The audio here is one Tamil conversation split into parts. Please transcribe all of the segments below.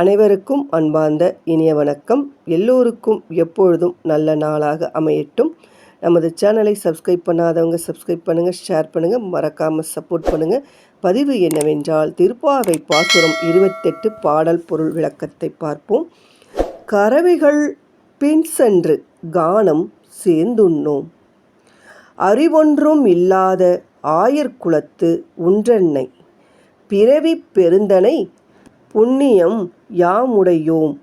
அனைவருக்கும் அன்பார்ந்த இனிய வணக்கம். எல்லோருக்கும் எப்பொழுதும் நல்ல நாளாக அமையட்டும். நமது சேனலை சப்ஸ்கிரைப் பண்ணாதவங்க சப்ஸ்கிரைப் பண்ணுங்கள் ஷேர் பண்ணுங்கள் மறக்காமல் சப்போர்ட் பண்ணுங்கள் பதிவு என்னவென்றால் திருப்பாவை பாசுரம் இருபத்தெட்டு பாடல் பொருள் விளக்கத்தை பார்ப்போம். கறவைகள் பின் சென்று கானம் சேர்ந்துண்ணோம். அறிவொன்றும் இல்லாத ஆயர்குலத்து உன்றென்னை. பிறவி பெருந்தனை புண்ணியம் யாமுடையோம்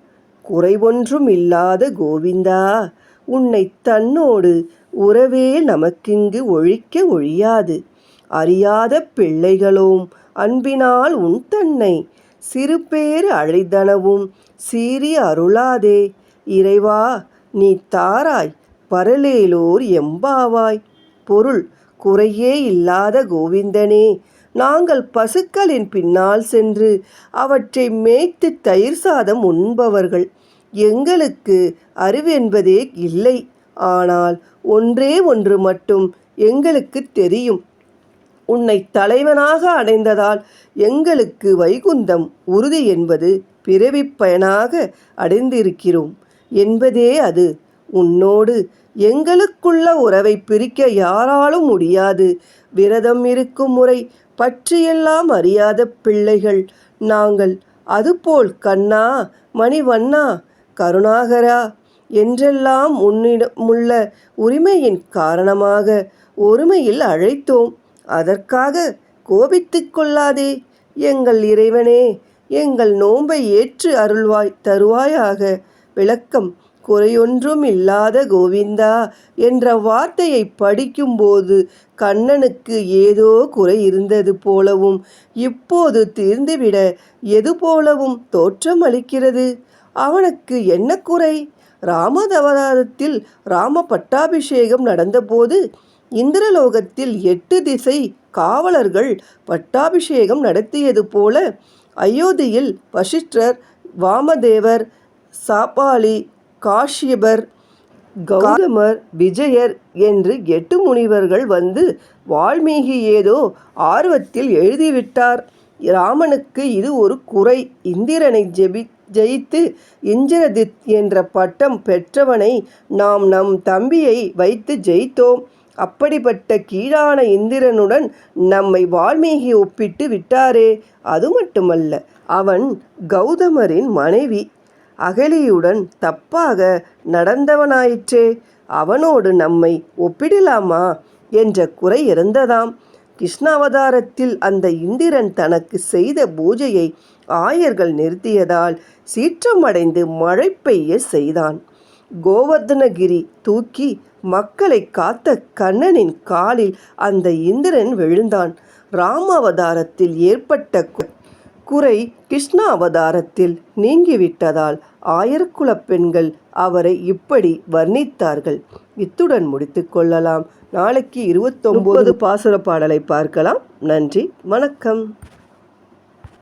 குறைவொன்றும் இல்லாத கோவிந்தா உன்னை தன்னோடு உறவே நமக்கிங்கு ஒழிக்க ஒழியாது. அறியாத பிள்ளைகளோம் அன்பினால் உன் தன்னை சிறுபேறு அழிதனவும் அழைதனவும் சீறி அருளாதே. இறைவா நீ தாராய் பரலேலோர் எம்பாவாய். பொருள் குறையே இல்லாத கோவிந்தனே நாங்கள் பசுக்களின் பின்னால் சென்று அவற்றை மேய்த்து தயிர் சாதம் உண்பவர்கள். எங்களுக்கு அறிவென்பதே இல்லை. ஆனால் ஒன்றே ஒன்று மட்டும் எங்களுக்கு தெரியும். உன்னை தலைவனாக அடைந்ததால் எங்களுக்கு வைகுந்தம் உறுதி என்பது பிறவிப் பயனாக அடைந்திருக்கிறோம். என்பதே அது. உன்னோடு எங்களுக்குள்ள உறவை பிரிக்க யாராலும் முடியாது. விரதம் இருக்கும் முறை பற்றியெல்லாம் அறியாத பிள்ளைகள் நாங்கள். அதுபோல் கண்ணா மணிவண்ணா கருணாகரா என்றெல்லாம் உன்னிடமுள்ள உரிமையின் காரணமாக ஒருமையில் அழைத்தோம். அதற்காக கோபித்து கொள்ளாதே எங்கள் இறைவனே எங்கள் நோன்பை ஏற்று அருள்வாய் தருவாயாக. விளக்கம் குறையொன்றும் இல்லாத கோவிந்தா என்ற வார்த்தையை படிக்கும்போது கண்ணனுக்கு ஏதோ குறை இருந்தது போலவும் இப்போது தீர்ந்துவிட எது போலவும் தோற்றம் அளிக்கிறது? அவனுக்கு என்ன குறை? ராமதவதாரத்தில் ராம பட்டாபிஷேகம் நடந்தபோது இந்திரலோகத்தில் எட்டு திசை காவலர்கள் பட்டாபிஷேகம் நடத்தியது போல அயோத்தியில் வசிஷ்டர் வாமதேவர் சாப்பாளி காஷ்யபர் கௌதமர் விஜயர் என்று எட்டு முனிவர்கள் வந்து வால்மீகி ஏதோ ஆர்வத்தில் எழுதிவிட்டார். ராமனுக்கு இது ஒரு குறை. இந்திரனை ஜெபி ஜெயித்து இந்திரதித் என்ற பட்டம் பெற்றவனை நாம் நம் தம்பியை வைத்து ஜெயித்தோம். அப்படிப்பட்ட கீழான இந்திரனுடன் நம்மை வால்மீகி ஒப்பிட்டு விட்டாரே. அது மட்டுமல்ல அவன் கௌதமரின் மனைவி அகலியுடன் தப்பாக நடந்தவனாயிற்றே அவனோடு நம்மை ஒப்பிடலாமா? என்ற குறை இருந்ததாம். கிருஷ்ணாவதாரத்தில் அந்த இந்திரன் தனக்கு செய்த பூஜையை ஆயர்கள் நிறுத்தியதால் சீற்றமடைந்து மழை பெய்ய செய்தான். கோவர்தனகிரி தூக்கி மக்களை காத்த கண்ணனின் காலில் அந்த இந்திரன் விழுந்தான். ராமாவதாரத்தில் ஏற்பட்ட குறை கிருஷ்ண அவதாரத்தில் நீங்கிவிட்டதால் ஆயிரக்குலப் பெண்கள் அவரை இப்படி வர்ணித்தார்கள். இத்துடன் முடித்து கொள்ளலாம். நாளைக்கு இருபத்தொன்பது பாசுர பாடலை பார்க்கலாம். நன்றி. வணக்கம்.